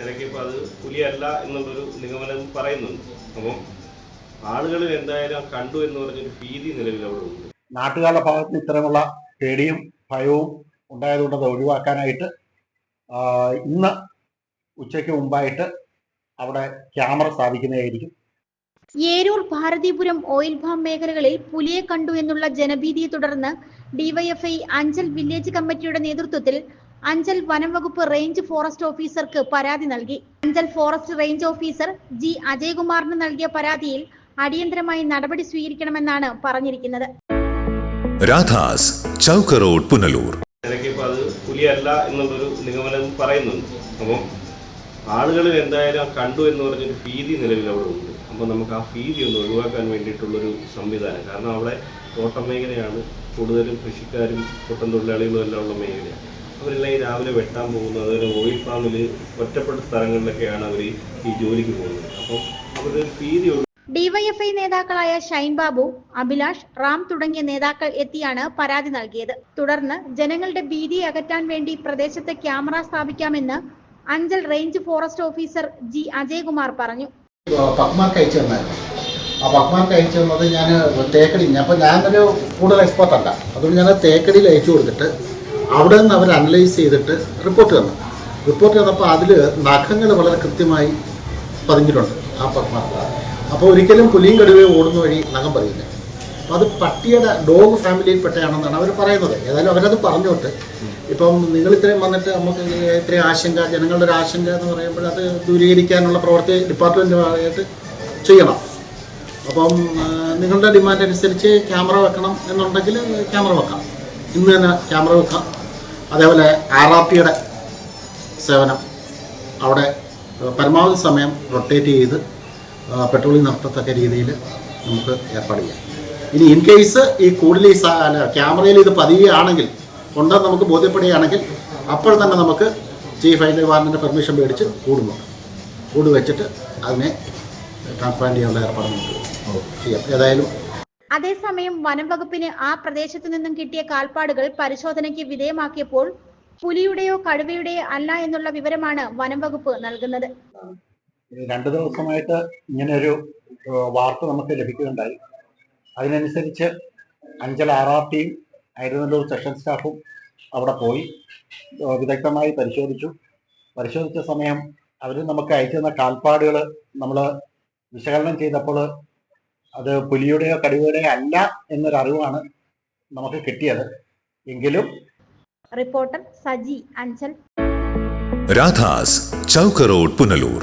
തിരക്കിയപ്പോൾ അത് പുലിയല്ല എന്നുള്ളൊരു നിഗമനം പറയുന്നുണ്ട്. അപ്പം ആളുകളിൽ എന്തായാലും കണ്ടു എന്ന് പറഞ്ഞൊരു ഭീതി നിലവിൽ അവിടെ ഉണ്ട്. നാട്ടുകാരുടെ ഭാഗത്ത് ഇത്തരമുള്ള പേടിയും ഭയവും ഉണ്ടായതുകൊണ്ട് ഒഴിവാക്കാനായിട്ട് ഇന്ന് ഉച്ചയ്ക്ക് മുമ്പായിട്ട് അവിടെ ക്യാമറ സ്ഥാപിക്കുന്നതായിരിക്കും. ഏരൂർ ഭാരതീപുരം ഓയിൽ ഫാം മേഖലകളിൽ പുലിയെ കണ്ടു എന്നുള്ള ജനഭീതിയെ തുടർന്ന് ഡിവൈഎഫ്ഐ അഞ്ചൽ വില്ലേജ് കമ്മിറ്റിയുടെ നേതൃത്വത്തിൽ അഞ്ചൽ വനം വകുപ്പ് റേഞ്ച് ഫോറസ്റ്റ് ഓഫീസർക്ക് പരാതി നൽകി. Anchal forest range officer G അജയകുമാറിന് നൽകിയ പരാതിയിൽ അടിയന്തരമായി നടപടി സ്വീകരിക്കണമെന്നാണ് പറഞ്ഞിരിക്കുന്നത്. രാധാസ് ചൗക്ക് റോഡ് പുനലൂർ. പുലിയല്ല എന്നുള്ളൊരു നിഗമനം പറയുന്നുണ്ട്. അപ്പം ആളുകളിൽ എന്തായാലും ആ കണ്ടു എന്ന് പറഞ്ഞൊരു ഭീതി നിലവിൽ അവിടെ ഉണ്ട്. അപ്പോൾ നമുക്ക് ആ ഭീതി ഒന്ന് ഒഴിവാക്കാൻ വേണ്ടിയിട്ടുള്ളൊരു സംവിധാനം. കാരണം അവിടെ തോട്ടം മേഖലയാണ്. കൂടുതലും കൃഷിക്കാരും തോട്ടം തൊഴിലാളികളും എല്ലാം ഉള്ള മേഖലയാണ് അവരെല്ലാം ഈ രാവിലെ വെട്ടാൻ പോകുന്നത് അതുപോലെ ഓയിൽ ഫാമിൽ ഒറ്റപ്പെട്ട സ്ഥലങ്ങളിലൊക്കെയാണ് അവർ ഈ ജോലിക്ക് പോകുന്നത്. അപ്പം അവരൊരു ഭീതി ഡിവൈഎഫ്ഐ നേതാക്കളായ ഷൈൻ ബാബു അഭിലാഷ് റാം തുടങ്ങിയ നേതാക്കൾ എത്തിയാണ് പരാതി നൽകിയത്. തുടർന്ന് ജനങ്ങളുടെ ഭീതി അകറ്റാൻ വേണ്ടി പ്രദേശത്ത് camera സ്ഥാപിക്കാമെന്ന് Anchal range forest officer G Ajayakumar പറഞ്ഞു. ആ പത്മാർക്ക് അയച്ചു തന്നത് ഞാൻ തേക്കടി അപ്പോൾ ഞാനൊരു കൂടുതൽ എക്സ്പെർട്ട് അല്ല. അതുകൊണ്ട് ഞാൻ തേക്കടിയിൽ അയച്ചു കൊടുത്തിട്ട് അവിടെ നിന്ന് അവർ അനലൈസ് ചെയ്തിട്ട് റിപ്പോർട്ട് തന്നു. റിപ്പോർട്ട് തന്നപ്പോൾ അതിൽ നഖങ്ങൾ വളരെ കൃത്യമായി പതിഞ്ഞിട്ടുണ്ട് ആ പത്മാർക്ക്. അപ്പോൾ ഒരിക്കലും പുലിയും കടുവയും ഓടുന്ന വഴി നഖം പതിയില്ല. അത് പട്ടിയുടെ ഡോഗ് ഫാമിലിയിൽപ്പെട്ടയാണെന്നാണ് അവർ പറയുന്നത്. ഏതായാലും അവരത് പറഞ്ഞോട്ട്. ഇപ്പം നിങ്ങൾ ഇത്രയും വന്നിട്ട് നമുക്ക് ഇത്രയും ആശങ്ക ജനങ്ങളുടെ ഒരു ആശങ്ക എന്ന് പറയുമ്പോൾ അത് ദൂരീകരിക്കാനുള്ള പ്രവൃത്തി ഡിപ്പാർട്ട്മെന്റുമായിട്ട് ചെയ്യണം. അപ്പം നിങ്ങളുടെ ഡിമാൻഡ് അനുസരിച്ച് ക്യാമറ വെക്കണം എന്നുണ്ടെങ്കിൽ ക്യാമറ വെക്കാം. ഇന്ന് തന്നെ ക്യാമറ വെക്കാം. അതേപോലെ ആർ ആർ ടിയുടെ സേവനം. അവിടെ പരമാവധി സമയം റൊട്ടേറ്റ് ചെയ്ത് പെട്രോളിംഗ് നടത്തത്തക്ക രീതിയിൽ നമുക്ക് ഏർപ്പാട് ചെയ്യാം. ഇനി ഇൻ കേസ് ഈ കൂടുതൽ ഈ ക്യാമറയിൽ ഇത് പതിയുകയാണെങ്കിൽ ഉണ്ടെന്ന് നമുക്ക് ബോധ്യപ്പെടുകയാണെങ്കിൽ അപ്പോൾ തന്നെ നമുക്ക് ചീഫ് വൈൽഡ് വാർഡിന്റെ പെർമിഷൻ മേടിച്ച് കൂടുന്നു കൂട് വെച്ചിട്ട് അതിനെ ട്രാൻസ്പ്ലാന്റ് ചെയ്യാനുള്ള ഏർപ്പാട് നമുക്ക് ചെയ്യാം. ഏതായാലും അതേസമയം വനം വകുപ്പിന് ആ പ്രദേശത്തു നിന്നും കിട്ടിയ കാൽപ്പാടുകൾ പരിശോധനയ്ക്ക് വിധേയമാക്കിയപ്പോൾ പുലിയുടെയോ കടുവയുടെയോ അല്ല എന്നുള്ള വിവരമാണ് വനം വകുപ്പ് നൽകുന്നത്. രണ്ടു ദിവസമായിട്ട് ഇങ്ങനെ ഒരു വാർത്ത നമുക്ക് ലഭിക്കുകയുണ്ടായി. അതിനനുസരിച്ച് അഞ്ചൽ ആർ ആർ ടിയും അയർനല്ലൂർ സെഷൻ സ്റ്റാഫും അവിടെ പോയി വിദഗ്ധമായി പരിശോധിച്ചു. പരിശോധിച്ച സമയം അവർ നമുക്ക് അയച്ചു തന്ന കാൽപ്പാടുകൾ നമ്മൾ വിശകലനം ചെയ്തപ്പോൾ അത് പുലിയുടെയോ കടുവയുടെയോ അല്ല എന്നൊരറിവാണ് നമുക്ക് കിട്ടിയത്. എങ്കിലും റിപ്പോർട്ടർ സജി അഞ്ചൽ. രാധാസ് ചൗക്കറോഡ് പുനലൂർ.